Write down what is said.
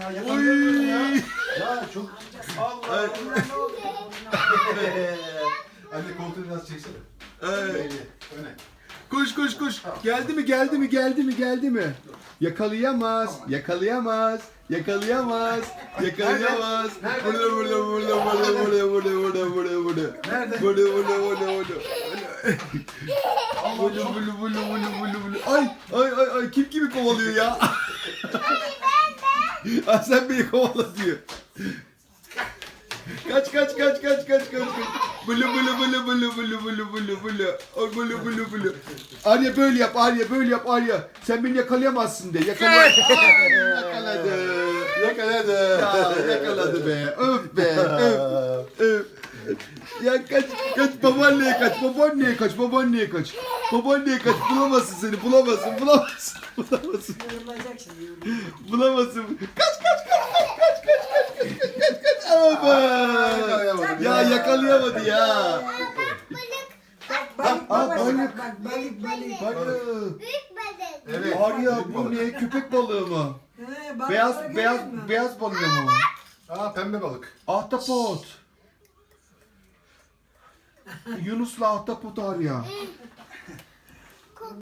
ya. Yakalayamıyorum ya. Ya çok... Allah. Ay. Anne koltuğu biraz çeksene. Ay. Öne. Koş koş koş. Geldi mi geldi mi geldi mi geldi mi? Yakalayamaz. Yakalayamaz. Yakalayamaz. Yakalayamaz. Nerede? Burada burada burada burada burada burada burada burada burada. Nerede? Burada burada burada burada. Bulu bulu bulu bulu bulu bulu. Ay ay ay ay kim kimi kovalıyor ya? Ah sen beni kovala diyor. Kaç kaç kaç kaç kaç kaç kaç. Bulu bulu bulu bulu bulu bulu bulu bulu. O bulu bulu bulu. Arya böyle yap Arya böyle yap Arya. Sen beni yakalayamazsın de. Yakala. Ay, yakaladı. Yakaladı. Ya, yakaladı be. Öf be. Öf. Ya kaç kaç babaanneye kaç babaanneye kaç babaanneye kaç babaanneye kaç bulamazsın seni bulamazsın bulamazsın bulamazsın Yorulacak şimdi yorulacak. bulamazsın kaç kaç kaç kaç kaç kaç kaç kaç kaç kaç ama Yakalayamadım ya ya. yakalayamadı ya Bak balık balık. bak balık balık. balık Büyük balık. Evet. var ya bu balık. ne köpek balığı mı He, beyaz beyaz beyaz balığı mı Aa pembe balık. ahtapot Yunus'la Ahtapot var ya.